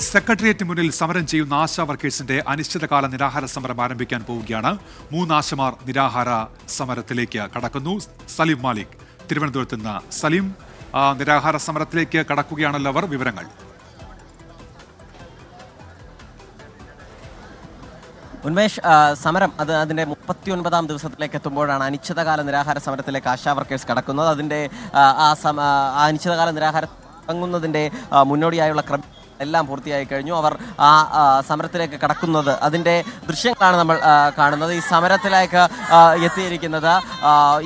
Secretariat മുന്നിൽ സമരം ചെയ്യുന്ന ആശാ വർക്കേഴ്സിന്റെ അനിശ്ചിതകാല നിരാഹാര സമരം ആരംഭിക്കാൻ പോവുകയാണ്. മൂന്ന് ആശമാർ നിരാഹാര സമരത്തിലേക്ക് കടക്കുന്നു. സലീം മാലിക് തിരുവനന്തപുരത്ത് നിന്ന് സലീം നിരാഹാര സമരത്തിലേക്ക് കടക്കുകയാണല്ലോ അവർ. വിവരങ്ങൾ. ഉന്മേഷ് സമരം അത് അതിന്റെ മുപ്പത്തിയൊൻപതാം ദിവസത്തിലേക്ക് എത്തുമ്പോഴാണ് അനിശ്ചിതകാല നിരാഹാര സമരത്തിലേക്ക് ആശാ വർക്കേഴ്സ് കടക്കുന്നത്. അതിന്റെ ആ, സമ അനിശ്ചിതകാല നിരാഹാരം തുടങ്ങുന്നതിന്റെ മുന്നോടിയായുള്ള ക്രമം എല്ലാം പൂർത്തിയായി കഴിഞ്ഞു. അവർ ആ സമരത്തിലേക്ക് കടക്കുന്നത്. അതിന്റെ ദൃശ്യങ്ങളാണ് നമ്മൾ കാണുന്നത്. ഈ സമരത്തിലേക്ക് എത്തിയിരിക്കുന്നത്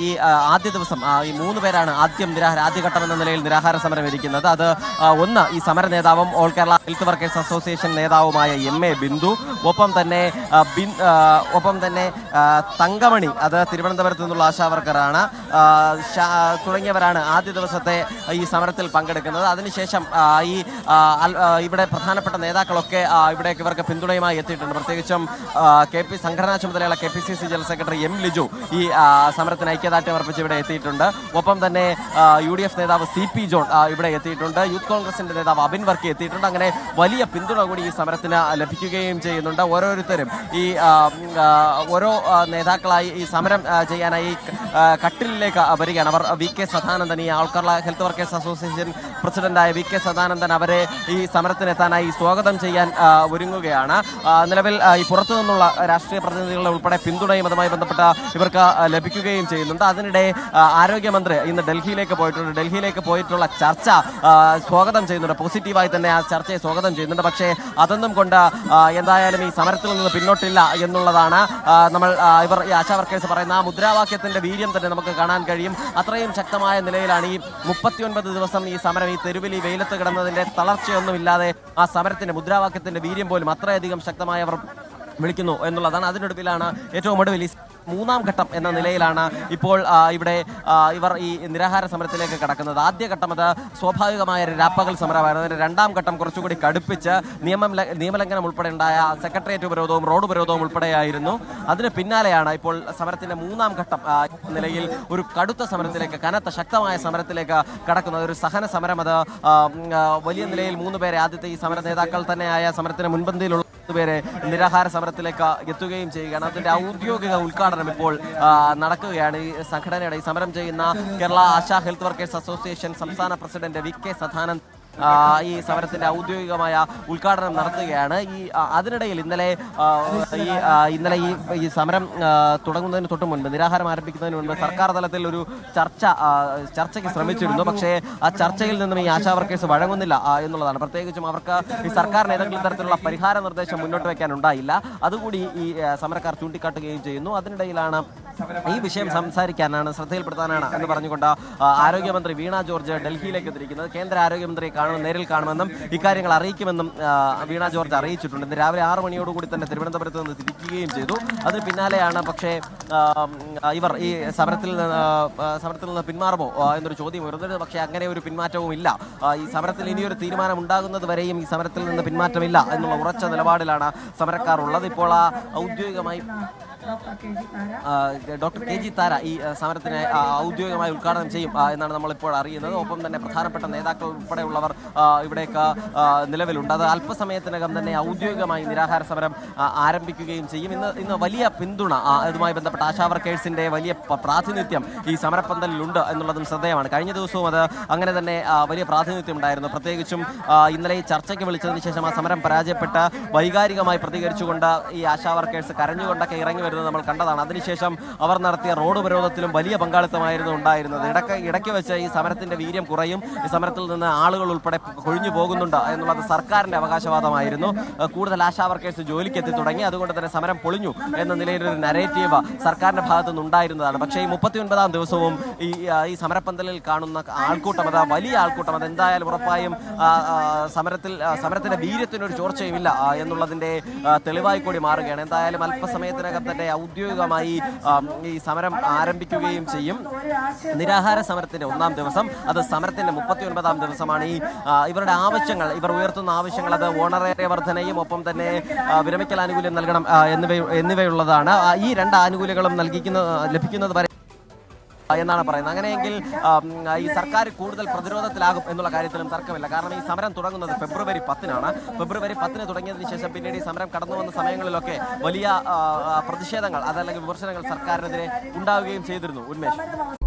ഈ ആദ്യ ദിവസം ഈ മൂന്ന് പേരാണ് ആദ്യം നിരാഹാര ആദ്യഘട്ടം എന്ന നിലയിൽ നിരാഹാര സമരം ഇരിക്കുന്നത്. അത് ഒന്ന് ഈ സമര നേതാവും all Kerala health workers association നേതാവുമായ എം എ ബിന്ദു ഒപ്പം തന്നെ ബിൻ ഒപ്പം തന്നെ തങ്കമണി അത് തിരുവനന്തപുരത്ത് നിന്നുള്ള ആശാ വർക്കറാണ്. തുടങ്ങിയവരാണ് ആദ്യ ദിവസത്തെ ഈ സമരത്തിൽ പങ്കെടുക്കുന്നത്. അതിനുശേഷം ഈ ഇവിടെ പ്രധാനപ്പെട്ട നേതാക്കളൊക്കെ ഇവിടെ ഇവർക്ക് പിന്തുണയുമായി എത്തിയിട്ടുണ്ട്. പ്രത്യേകിച്ചും കെ പി സംഘടനാ ചുമതലയുള്ള K P C C general secretary M Liju ഈ സമരത്തിന് ഐക്യദാർഢ്യം അർപ്പിച്ച് ഇവിടെ എത്തിയിട്ടുണ്ട്. ഒപ്പം തന്നെ യു ഡി എഫ് നേതാവ് സി പി ജോൺ ഇവിടെ എത്തിയിട്ടുണ്ട്. യൂത്ത് കോൺഗ്രസിന്റെ നേതാവ് അബിൻ വർക്കി എത്തിയിട്ടുണ്ട്. അങ്ങനെ വലിയ പിന്തുണ കൂടി ഈ സമരത്തിന് ലഭിക്കുകയും ചെയ്യുന്നുണ്ട്. ഓരോരുത്തരും ഈ ഓരോ നേതാക്കളായി ഈ സമരം ചെയ്യാനായി കട്ടിലിലേക്ക് വരികയാണ്. അവർ വി കെ സദാനന്ദൻ ഈ ആൾക്കാരുടെ ഹെൽത്ത് വർക്കേഴ്സ് അസോസിയേഷൻ പ്രസിഡന്റായ വി കെ സദാനന്ദൻ അവരെ ഈ സമരത്തിനെത്താനായി സ്വാഗതം ചെയ്യാൻ ഒരുങ്ങുകയാണ്. നിലവിൽ ഈ പുറത്തു നിന്നുള്ള രാഷ്ട്രീയ പ്രതിനിധികളുടെ ഉൾപ്പെടെ പിന്തുണയും അതുമായി ബന്ധപ്പെട്ട ഇവർക്ക് ലഭിക്കുകയും ചെയ്യുന്നുണ്ട്. അതിനിടെ ആരോഗ്യമന്ത്രി ഇന്ന് ഡൽഹിയിലേക്ക് പോയിട്ടുണ്ട്. ഡൽഹിയിലേക്ക് പോയിട്ടുള്ള ചർച്ച സ്വാഗതം ചെയ്യുന്നുണ്ട്. പോസിറ്റീവായി തന്നെ ആ ചർച്ചയെ സ്വാഗതം ചെയ്യുന്നുണ്ട്. പക്ഷേ അതൊന്നും കൊണ്ട് എന്തായാലും ഈ സമരത്തിൽ നിന്ന് പിന്നോട്ടില്ല എന്നുള്ളതാണ് നമ്മൾ ഇവർ ഈ ആശാ വർക്കേഴ്സ് പറയുന്ന ആ മുദ്രാവാക്യത്തിന്റെ വീര്യം തന്നെ നമുക്ക് കാണാൻ കഴിയും. അത്രയും ശക്തമായ നിലയിലാണ് ഈ മുപ്പത്തിയൊൻപത് ദിവസം ഈ സമരം ഈ തെരുവിൽ ഈ വെയിലത്ത് കിടന്നതിന്റെ തളർച്ചയൊന്നുമില്ലാതെ ആ സമരത്തിന്റെ മുദ്രാവാക്യത്തിന്റെ വീര്യം പോലും അത്രയധികം ശക്തമായി അവർ വിളിക്കുന്നു എന്നുള്ളതാണ് അതിനൊടുവിലാണ് ഏറ്റവും ഒടുവിൽ മൂന്നാം ഘട്ടം എന്ന നിലയിലാണ് ഇപ്പോൾ ഇവിടെ ഇവർ ഈ നിരാഹാര സമരത്തിലേക്ക് കടക്കുന്നത്. ആദ്യഘട്ടം അത് സ്വാഭാവികമായ ഒരു രാപ്പകൽ സമരമായിരുന്നു. അതിന് രണ്ടാം ഘട്ടം കുറച്ചുകൂടി കടുപ്പിച്ച് നിയമം നിയമലംഘനം ഉൾപ്പെടെ ഉണ്ടായ സെക്രട്ടേറിയറ്റ് ഉപരോധവും റോഡ് ഉപരോധവും ഉൾപ്പെടെയായിരുന്നു. അതിന് പിന്നാലെയാണ് ഇപ്പോൾ സമരത്തിന്റെ മൂന്നാം ഘട്ടം നിലയിൽ ഒരു കടുത്ത സമരത്തിലേക്ക് കനത്ത ശക്തമായ സമരത്തിലേക്ക് കടക്കുന്നത്. ഒരു സഹന സമരം അത് വലിയ നിലയിൽ മൂന്ന് പേരെ ആദ്യത്തെ ഈ സമര നേതാക്കൾ തന്നെയായ സമരത്തിന് മുൻപന്തിയിലുള്ള പേരെ നിരാഹാര സമരത്തിലേക്ക് എത്തുകയും ചെയ്യുകയാണ്. അതിന്റെ ഔദ്യോഗിക ഉദ്ഘാടനം ഇപ്പോൾ നടക്കുകയാണ്. ഈ സംഘടനയുടെ സമരം ചെയ്യുന്ന Kerala Asha health workers association സംസ്ഥാന പ്രസിഡന്റ് വി കെ സദാനന്ദ് ഈ സമരത്തിന്റെ ഔദ്യോഗികമായ ഉദ്ഘാടനം നടത്തുകയാണ്. ഈ അതിനിടയിൽ ഇന്നലെ ഈ ഇന്നലെ ഈ ഈ സമരം തുടങ്ങുന്നതിന് തൊട്ട് മുൻപ് നിരാഹാരം ആരംഭിക്കുന്നതിന് മുൻപ് സർക്കാർ തലത്തിൽ ഒരു ചർച്ച ചർച്ചയ്ക്ക് ശ്രമിച്ചിരുന്നു. പക്ഷേ ആ ചർച്ചയിൽ നിന്നും ഈ ആശാ വർക്കേഴ്സ് വഴങ്ങുന്നില്ല എന്നുള്ളതാണ്. പ്രത്യേകിച്ചും അവർക്ക് ഈ സർക്കാരിന് ഏതെങ്കിലും തരത്തിലുള്ള പരിഹാര നിർദ്ദേശം മുന്നോട്ട് വെക്കാൻ ഉണ്ടായില്ല. അതുകൂടി ഈ സമരക്കാർ ചൂണ്ടിക്കാട്ടുകയും ചെയ്യുന്നു. അതിനിടയിലാണ് ഈ വിഷയം സംസാരിക്കാനാണ് ശ്രദ്ധയിൽപ്പെടുത്താനാണ് എന്ന് പറഞ്ഞുകൊണ്ട് ആരോഗ്യമന്ത്രി വീണ ജോർജ് ഡൽഹിയിലേക്ക് എത്തിയിരിക്കുന്നത്. കേന്ദ്ര ആരോഗ്യമന്ത്രിയെ കാണും നേരിൽ കാണുമെന്നും ഇക്കാര്യങ്ങൾ അറിയിക്കുമെന്നും വീണ ജോർജ് അറിയിച്ചിട്ടുണ്ട്. ഇന്ന് രാവിലെ ആറ് മണിയോടുകൂടി തന്നെ തിരുവനന്തപുരത്ത് നിന്ന് തിരിക്കുകയും ചെയ്തു. അതിന് പിന്നാലെയാണ് പക്ഷേ ഇവർ ഈ സമരത്തിൽ സമരത്തിൽ നിന്ന് പിന്മാറുമോ എന്നൊരു ചോദ്യം ഉയർന്നത്. പക്ഷേ അങ്ങനെ ഒരു പിന്മാറ്റവും ഇല്ല. ഈ സമരത്തിൽ ഇനിയൊരു തീരുമാനം ഉണ്ടാകുന്നത് വരെയും ഈ സമരത്തിൽ നിന്ന് പിന്മാറ്റമില്ല എന്നുള്ള ഉറച്ച നിലപാടിലാണ് സമരക്കാർ ഉള്ളത്. ഇപ്പോൾ ആ ഔദ്യോഗികമായി ഡോക്ടർ കെ ജി താര. ഈ സമരത്തിനെ ഔദ്യോഗികമായി ഉദ്ഘാടനം ചെയ്യും എന്നാണ് നമ്മളിപ്പോൾ അറിയുന്നത്. ഒപ്പം തന്നെ പ്രധാനപ്പെട്ട നേതാക്കൾ ഉൾപ്പെടെയുള്ളവർ ഇവിടേക്ക് നിലവിലുണ്ട്. അത് അല്പസമയത്തിനകം തന്നെ ഔദ്യോഗികമായി നിരാഹാര സമരം ആരംഭിക്കുകയും ചെയ്യും. ഇന്ന് ഇന്ന് വലിയ പിന്തുണ അതുമായി ഇതുമായി ബന്ധപ്പെട്ട ആശാ വർക്കേഴ്സിന്റെ വലിയ പ്രാതിനിധ്യം ഈ സമരപ്പന്തലിലുണ്ട് എന്നുള്ളതും ശ്രദ്ധേയമാണ്. കഴിഞ്ഞ ദിവസവും അത് അങ്ങനെ തന്നെ വലിയ പ്രാതിനിധ്യം ഉണ്ടായിരുന്നു. പ്രത്യേകിച്ചും ഇന്നലെ ഈ ചർച്ചയ്ക്ക് വിളിച്ചതിന് ശേഷം ആ സമരം പരാജയപ്പെട്ട് വൈകാരികമായി പ്രതികരിച്ചുകൊണ്ട് ഈ ആശാ വർക്കേഴ്സ് കരഞ്ഞുകൊണ്ടൊക്കെ ഇറങ്ങി വരുന്നത് നമ്മൾ കണ്ടതാണ്. അതിനുശേഷം അവർ നടത്തിയ റോഡ് ഉപരോധത്തിലും വലിയ പങ്കാളിത്തമായിരുന്നു ഉണ്ടായിരുന്നത്. ഇടയ്ക്ക് ഇടയ്ക്ക് വെച്ച് ഈ സമരത്തിന്റെ വീര്യം കുറയും. ഈ സമരത്തിൽ നിന്ന് ആളുകൾ ഉൾപ്പെടെ കൊഴിഞ്ഞു പോകുന്നുണ്ട് എന്നുള്ളത് സർക്കാരിന്റെ അവകാശവാദമായിരുന്നു. കൂടുതൽ ആശാ വർക്കേഴ്സ് ജോലിക്ക് എത്തി തുടങ്ങി. അതുകൊണ്ട് തന്നെ സമരം പൊളിഞ്ഞു എന്ന നിലയിലൊരു നരേറ്റീവ് സർക്കാരിന്റെ ഭാഗത്തു നിന്നുണ്ടായിരുന്നതാണ് പക്ഷേ ഈ മുപ്പത്തി ഒൻപതാം ദിവസവും ഈ ഈ സമരപ്പന്തലിൽ കാണുന്ന ആൾക്കൂട്ടം അത് വലിയ ആൾക്കൂട്ടം അത് എന്തായാലും ഉറപ്പായും സമരത്തിൽ സമരത്തിന്റെ വീര്യത്തിനൊരു ചോർച്ചയുമില്ല എന്നുള്ളതിന്റെ തെളിവായി കൂടി മാറുകയാണ്. എന്തായാലും അല്പസമയത്തിനകം തന്നെ ഔദ്യോഗികമായി ഈ സമരം ആരംഭിക്കുകയും ചെയ്യും. നിരാഹാര സമരത്തിന്റെ ഒന്നാം ദിവസം. അത് സമരത്തിന്റെ മുപ്പത്തി ഒൻപതാം ദിവസമാണ്. ഈ ഇവരുടെ ആവശ്യങ്ങൾ ഇവർ ഉയർത്തുന്ന ആവശ്യങ്ങൾ അത് ഓണറേറിയ വർധനയും ഒപ്പം തന്നെ വിരമിക്കൽ ആനുകൂല്യം നൽകണം എന്നിവ എന്നിവയുള്ളതാണ്. ഈ രണ്ട് ആനുകൂല്യങ്ങളും നൽകിക്കുന്ന ലഭിക്കുന്നത് വരെ എന്നാണ് പറയുന്നത്. അങ്ങനെയെങ്കിൽ ഈ സർക്കാർ കൂടുതൽ പ്രതിരോധത്തിലാകും എന്നുള്ള കാര്യത്തിലും തർക്കമില്ല. കാരണം ഈ സമരം തുടങ്ങുന്നത് ഫെബ്രുവരി പത്തിനാണ്. ഫെബ്രുവരി പത്തിന് തുടങ്ങിയതിന് ശേഷം പിന്നീട് ഈ സമരം കടന്നു വന്ന സമയങ്ങളിലൊക്കെ വലിയ പ്രതിഷേധങ്ങൾ അതല്ലെങ്കിൽ വിമർശനങ്ങൾ സർക്കാരിനെതിരെ ഉണ്ടാവുകയും ചെയ്തിരുന്നു. ഉന്മേഷ്.